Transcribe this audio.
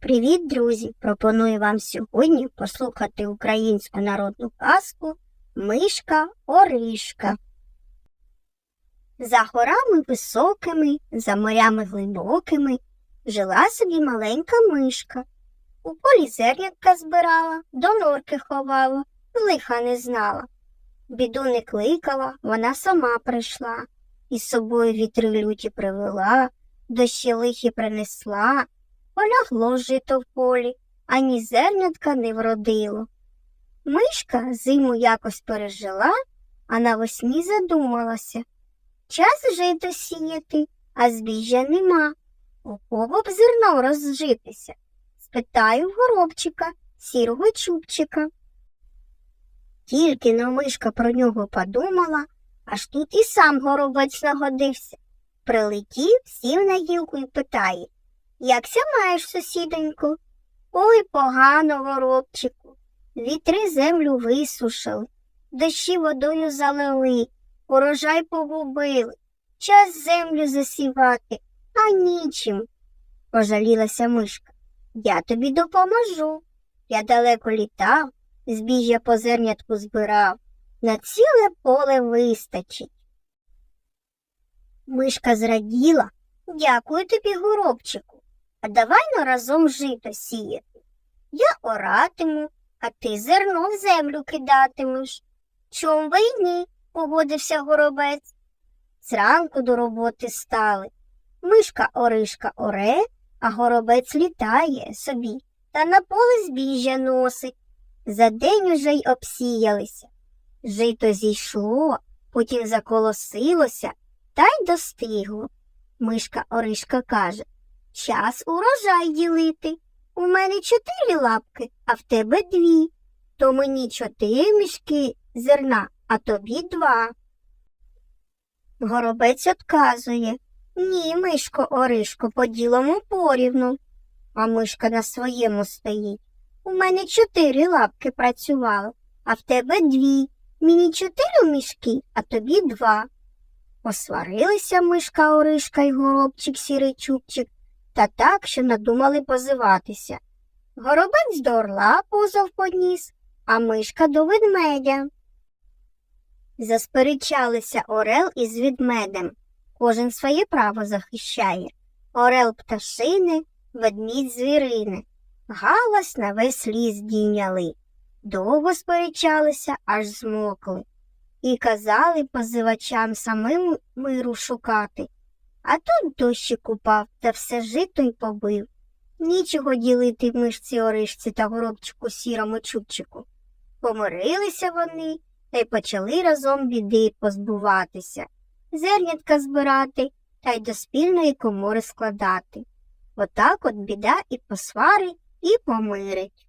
Привіт, друзі! Пропоную вам сьогодні послухати українську народну казку Мишка Оришка. За горами високими, за морями глибокими жила собі маленька мишка. У полі зернятка збирала, до норки ховала, лиха не знала. Біду не кликала, вона сама прийшла, і з собою вітри люті привела, дощі лихі принесла. Полягло жито в полі, ані зернятка не вродило. Мишка зиму якось пережила, а навесні задумалася. Час жито сіяти, а збіжжя нема. У кого б зерно розжитися? Спитаю в горобчика, сірого чубчика. Тільки но мишка про нього подумала, аж тут і сам горобець нагодився. Прилетів, сів на гілку і питає Якся маєш, сусідоньку? Ой, погано, горобчику. Вітри землю висушили, дощі водою залили, урожай погубили. Час землю засівати, а нічим. Пожалілася мишка. Я тобі допоможу. Я далеко літав, збіжжя по зернятку збирав. На ціле поле вистачить. Мишка зраділа. Дякую тобі, горобчику. А давай ну разом жито сіяти. Я оратиму, а ти зерно в землю кидатимеш. Чом ви й ні, погодився горобець. Зранку до роботи стали. Мишка оришка оре, а горобець літає собі та на поле збіжжя носить. За день уже й обсіялися. Жито зійшло, потім заколосилося та й достигло. Мишка Оришка каже Час урожай ділити. У мене чотири лапки, а в тебе дві. То мені чотири мішки зерна, а тобі два. Горобець отказує Ні, мишко Оришко, поділимо порівну. А мишка на своєму стоїть. У мене чотири лапки працювали, а в тебе дві. Мені чотири мішки, а тобі два. Посварилися мишка Оришка й горобчик сірий чубчик, та так, що надумали позиватися. Горобець до орла позов подніс, а мишка до ведмедя. Засперечалися Орел із ведмедем. Кожен своє право захищає. Орел пташине, ведмідь звірине. Галас на весь ліс дійняли. Довго сперечалися, аж змокли. І казали позивачам самим миру шукати. А тут дощик упав та все жито й побив. Нічого ділити мишці оришці та горобчику сірому чубчику. Помирилися вони та й почали разом біди позбуватися, зернятка збирати та й до спільної комори складати. Отак от біда і посварить, і помирить.